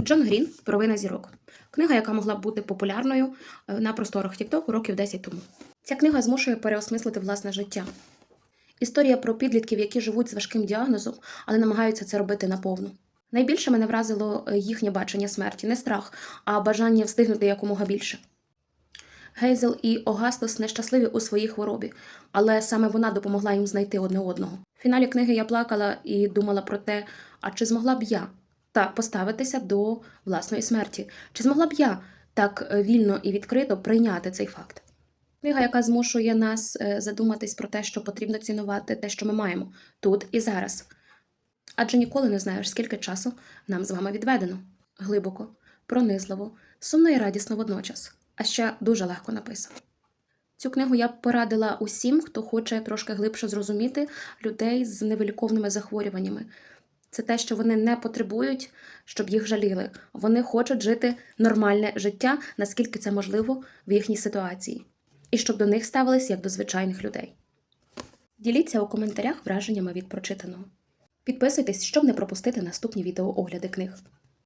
Джон Грін Провина зірок. Книга, яка могла б бути популярною е, на просторах Тіктоку років 10 тому. Ця книга змушує переосмислити власне життя. Історія про підлітків, які живуть з важким діагнозом, але намагаються це робити наповну. Найбільше мене вразило е, їхнє бачення смерті, не страх, а бажання встигнути якомога більше. Гейзел і Огастос нещасливі у своїй хворобі, але саме вона допомогла їм знайти одне одного. В фіналі книги я плакала і думала про те, а чи змогла б я так поставитися до власної смерті? Чи змогла б я так е, вільно і відкрито прийняти цей факт? Книга, яка змушує нас е, задуматись про те, що потрібно цінувати те, що ми маємо тут і зараз. Адже ніколи не знаєш, скільки часу нам з вами відведено глибоко, пронизливо, сумно і радісно водночас, а ще дуже легко написано. Цю книгу я б порадила усім, хто хоче трошки глибше зрозуміти людей з невиліковними захворюваннями. Це те, що вони не потребують, щоб їх жаліли. Вони хочуть жити нормальне життя, наскільки це можливо в їхній ситуації, і щоб до них ставились як до звичайних людей. Діліться у коментарях враженнями від прочитаного. Підписуйтесь, щоб не пропустити наступні відеоогляди книг.